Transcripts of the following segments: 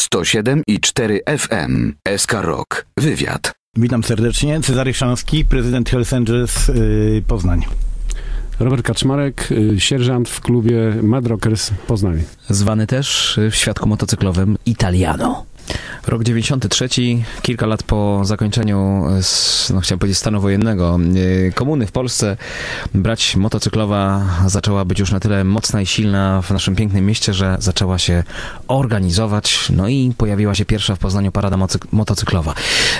107 i 4 FM. SK Rock. Wywiad. Witam serdecznie. Cezary Szanowski, prezydent Hells Angels yy, Poznań. Robert Kaczmarek, y, sierżant w klubie Mad Rockers Poznań. Zwany też y, w świadku motocyklowym Italiano. Rok 93, kilka lat po zakończeniu, y, s- no chciałem powiedzieć, stanu wojennego, y, komuny w Polsce, brać motocyklowa zaczęła być już na tyle mocna i silna w naszym pięknym mieście, że zaczęła się organizować, no i pojawiła się pierwsza w Poznaniu parada motocyklowa.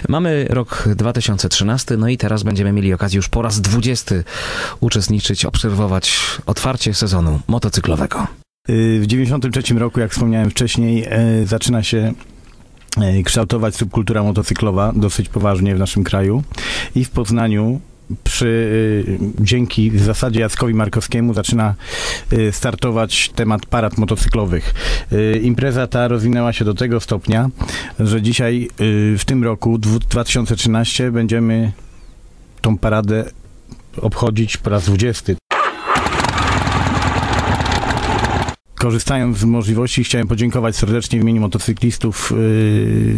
Mamy rok 2013, no i teraz będziemy mieli okazję już po raz 20 uczestniczyć, obserwować otwarcie sezonu motocyklowego. Yy, W 93 roku, jak wspomniałem wcześniej, yy, zaczyna się kształtować subkultura motocyklowa dosyć poważnie w naszym kraju i w Poznaniu przy, yy, dzięki zasadzie Jackowi Markowskiemu zaczyna yy, startować temat parad motocyklowych. Impreza ta rozwinęła się do tego stopnia, że dzisiaj w tym roku dwu- 2013 będziemy tą paradę obchodzić po raz 20. Korzystając z możliwości, chciałem podziękować serdecznie w imieniu motocyklistów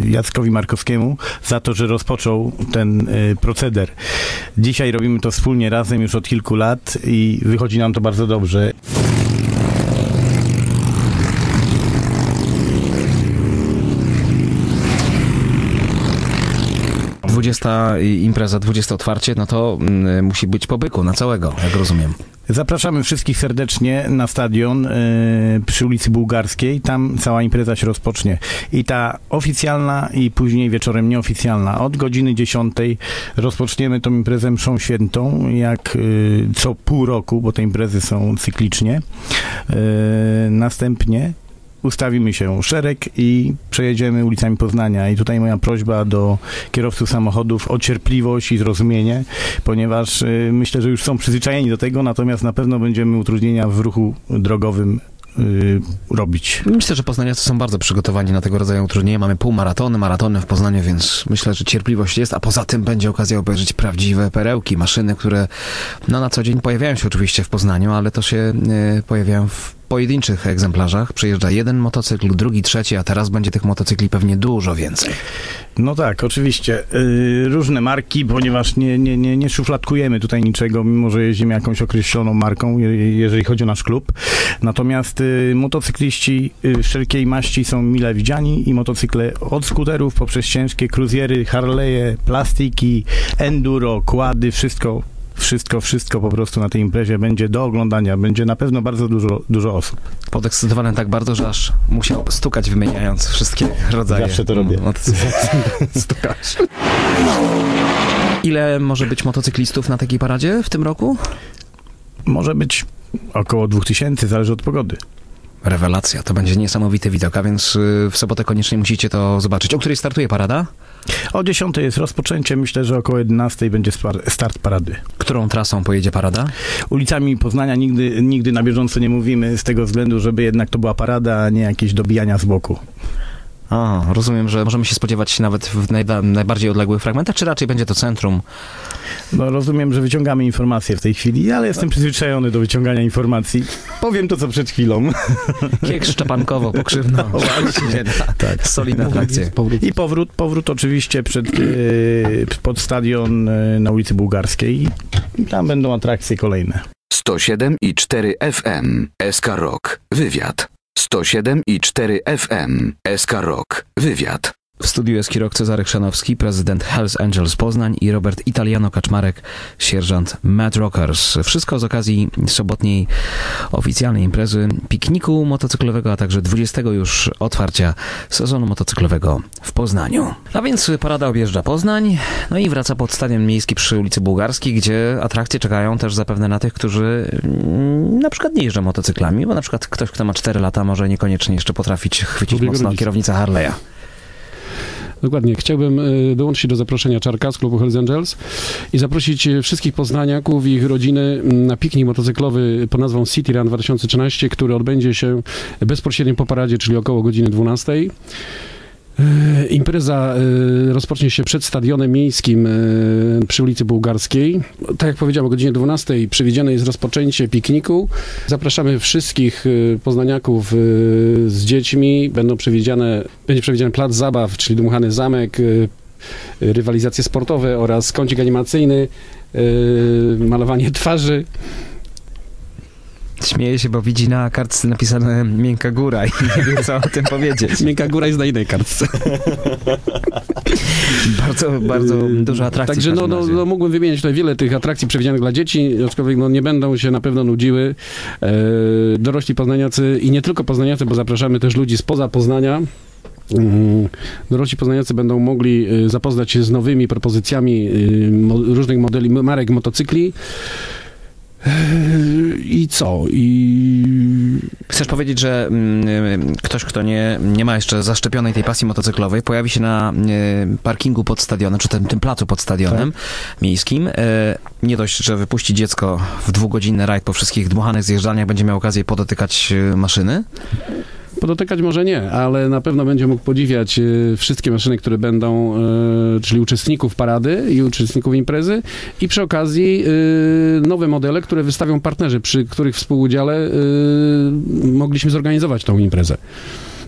yy, Jackowi Markowskiemu za to, że rozpoczął ten yy, proceder. Dzisiaj robimy to wspólnie razem już od kilku lat i wychodzi nam to bardzo dobrze. 20 impreza, 20 otwarcie, no to mm, musi być po byku na całego, jak rozumiem. Zapraszamy wszystkich serdecznie na stadion yy, przy ulicy Bułgarskiej. Tam cała impreza się rozpocznie. I ta oficjalna i później wieczorem nieoficjalna. Od godziny 10 rozpoczniemy tą imprezę mszą świętą, jak yy, co pół roku, bo te imprezy są cyklicznie. Yy, następnie ustawimy się szereg i przejedziemy ulicami Poznania. I tutaj moja prośba do kierowców samochodów o cierpliwość i zrozumienie, ponieważ y, myślę, że już są przyzwyczajeni do tego, natomiast na pewno będziemy utrudnienia w ruchu drogowym y, robić. Myślę, że poznaniacy są bardzo przygotowani na tego rodzaju utrudnienia. Mamy półmaratony, maratony w Poznaniu, więc myślę, że cierpliwość jest, a poza tym będzie okazja obejrzeć prawdziwe perełki, maszyny, które no, na co dzień pojawiają się oczywiście w Poznaniu, ale to się e, pojawiają w pojedynczych egzemplarzach. Przyjeżdża jeden motocykl, drugi, trzeci, a teraz będzie tych motocykli pewnie dużo więcej. No tak, oczywiście. Y, różne marki, ponieważ nie, nie, nie, nie szufladkujemy tutaj niczego, mimo że jeździmy jakąś określoną marką, je- jeżeli chodzi o nasz klub. Natomiast y, motocykliści y, wszelkiej maści są mile widziani i motocykle od skuterów poprzez ciężkie cruziery, Harley'e, plastiki, enduro, kłady, wszystko wszystko, wszystko po prostu na tej imprezie będzie do oglądania. Będzie na pewno bardzo dużo, dużo osób. Podekscytowany tak bardzo, że aż musiał stukać wymieniając wszystkie rodzaje. Zawsze to robię. motocyklów. Stukasz. Ile może być motocyklistów na takiej paradzie w tym roku? Może być około 2000, zależy od pogody. Rewelacja, to będzie niesamowity widok, a więc y, w sobotę koniecznie musicie to zobaczyć. O której startuje parada? O 10 jest rozpoczęcie, myślę, że około 11 będzie start parady. Którą trasą pojedzie parada? Ulicami Poznania nigdy, nigdy na bieżąco nie mówimy z tego względu, żeby jednak to była parada, a nie jakieś dobijania z boku. A, rozumiem, że możemy się spodziewać nawet w najba- najbardziej odległych fragmentach, czy raczej będzie to centrum? No rozumiem, że wyciągamy informacje w tej chwili, ale jestem przyzwyczajony do wyciągania informacji. Powiem to, co przed chwilą. Kiek Szczepankowo, pokrzywno. Właśnie. Tak. Solidne atrakcje. Powrót. I powrót, powrót oczywiście przed, yy, pod stadion yy, na ulicy Bułgarskiej. I tam będą atrakcje kolejne. 107 i 4 FM. SK Rock. Wywiad. 107 i 4 FM. SK Rock. Wywiad. W studiu jest Kirok Cezary Chrzanowski, prezydent Hells Angels Poznań i Robert Italiano Kaczmarek, sierżant Mad Rockers. Wszystko z okazji sobotniej oficjalnej imprezy, pikniku motocyklowego, a także 20 już otwarcia sezonu motocyklowego w Poznaniu. A więc parada objeżdża Poznań, no i wraca pod stadion miejski przy ulicy Bułgarskiej, gdzie atrakcje czekają też zapewne na tych, którzy mm, na przykład nie jeżdżą motocyklami, bo na przykład ktoś, kto ma 4 lata, może niekoniecznie jeszcze potrafić chwycić mocno kierownicę Harley'a. Dokładnie. Chciałbym y, dołączyć do zaproszenia Czarka z klubu Hells Angels i zaprosić y, wszystkich poznaniaków i ich rodziny na piknik motocyklowy pod nazwą City Run 2013, który odbędzie się bezpośrednio po paradzie, czyli około godziny 12. E, Impreza e, rozpocznie się przed stadionem miejskim e, przy ulicy Bułgarskiej. Tak jak powiedziałem, o godzinie 12 przewidziane jest rozpoczęcie pikniku. Zapraszamy wszystkich poznaniaków z dziećmi. Będą przewidziane, będzie przewidziany plac zabaw, czyli dmuchany zamek, rywalizacje sportowe oraz kącik animacyjny, malowanie twarzy. Śmieje się, bo widzi na kartce napisane miękka góra i nie wie, co o tym powiedzieć. Miękka góra jest na innej kartce. Bardzo, bardzo dużo atrakcji. Także no, no, no, mógłbym wymienić tutaj wiele tych atrakcji przewidzianych dla dzieci, aczkolwiek no, nie będą się na pewno nudziły. E, dorośli poznaniacy i nie tylko poznaniacy, bo zapraszamy też ludzi spoza Poznania. Mm, Dorośli poznaniacy będą mogli e, zapoznać się z nowymi propozycjami e, różnych modeli marek motocykli. I co? I Chcesz powiedzieć, że mm, ktoś, kto nie, nie ma jeszcze zaszczepionej tej pasji motocyklowej, pojawi się na y, parkingu pod stadionem, czy tym, tym placu pod stadionem miejskim. Y, nie dość, że wypuści dziecko w dwugodzinny rajd po wszystkich dmuchanych zjeżdżaniach, będzie miał okazję podotykać y, maszyny. Podotykać może nie, ale na pewno będzie mógł podziwiać e, wszystkie maszyny, które będą, e, czyli uczestników parady i uczestników imprezy i przy okazji e, nowe modele, które wystawią partnerzy, przy których współudziale mogliśmy zorganizować tą imprezę.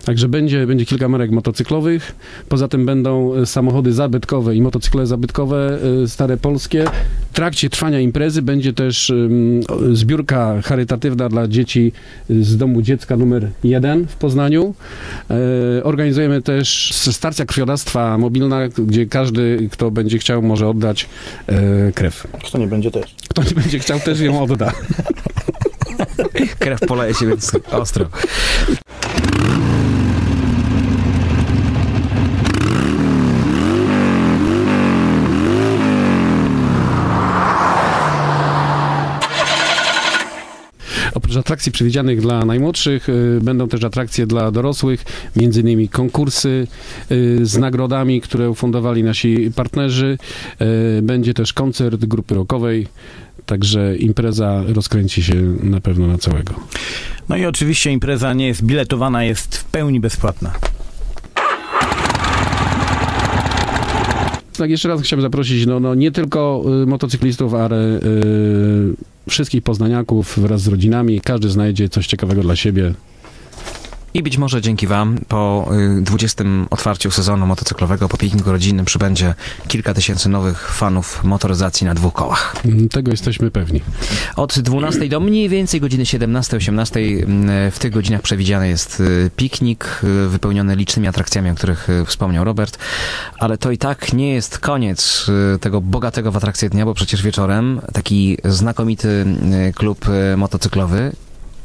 Także będzie, będzie kilka marek motocyklowych, poza tym będą samochody zabytkowe i motocykle zabytkowe, stare polskie. W trakcie trwania imprezy będzie też zbiórka charytatywna dla dzieci z domu dziecka numer 1 w Poznaniu. E, organizujemy też s- stacja krwiodawstwa mobilna, gdzie każdy, kto będzie chciał, może oddać e, krew. Kto nie będzie też. Kto nie będzie chciał, też ją odda. Krew poleje się więc ostro. Oprócz atrakcji przewidzianych dla najmłodszych, y, będą też atrakcje dla dorosłych, między innymi konkursy y, z nagrodami, które ufundowali nasi partnerzy. Y, Będzie też koncert grupy rockowej, także impreza rozkręci się na pewno na całego. No i oczywiście impreza nie jest biletowana, jest w pełni bezpłatna. Tak, jeszcze raz chciałbym zaprosić no, no, nie tylko y, motocyklistów, ale y, wszystkich poznaniaków wraz z rodzinami. Każdy znajdzie coś ciekawego dla siebie. I być może dzięki Wam po y, 20 otwarciu sezonu motocyklowego, po pikniku rodzinnym przybędzie kilka tysięcy nowych fanów motoryzacji na dwóch kołach. Mm, Tego jesteśmy pewni. Od 12 do mniej więcej godziny 17-18 mm, w tych godzinach przewidziany jest y, piknik y, wypełniony licznymi atrakcjami, o których y, wspomniał Robert, ale to i tak nie jest koniec y, tego bogatego w atrakcje dnia, bo przecież wieczorem taki znakomity y, klub y, motocyklowy,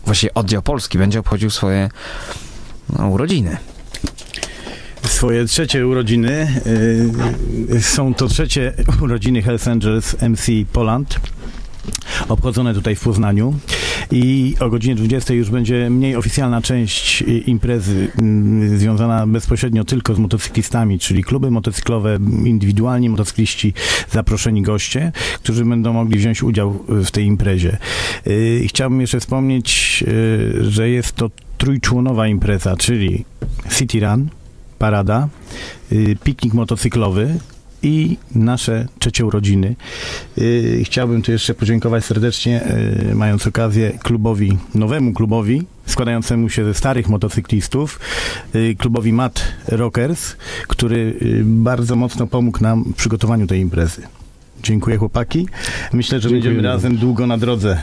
właściwie oddział polski, będzie obchodził swoje no, urodziny. Swoje trzecie urodziny. y, Są to trzecie urodziny Hells Angels MC Poland. Obchodzone tutaj w Poznaniu i o godzinie 20 już będzie mniej oficjalna część y, imprezy mm, związana bezpośrednio tylko z motocyklistami, czyli kluby motocyklowe, indywidualni motocykliści, zaproszeni goście, którzy będą mogli wziąć udział y, w tej imprezie. Y, Chciałbym jeszcze wspomnieć, że jest to trójczłonowa impreza, czyli City Run, parada, piknik motocyklowy i nasze trzecie urodziny. Y, Chciałbym tu jeszcze podziękować serdecznie, y, mając okazję, klubowi, nowemu klubowi, składającemu się ze starych motocyklistów, y, klubowi Mat Rockers, który bardzo mocno pomógł nam w przygotowaniu tej imprezy. Dziękuję chłopaki. Myślę, że Dziękujemy. będziemy razem długo na drodze.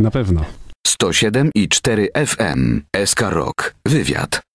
Na pewno. 107 i 4 FM. SK Rock. Wywiad.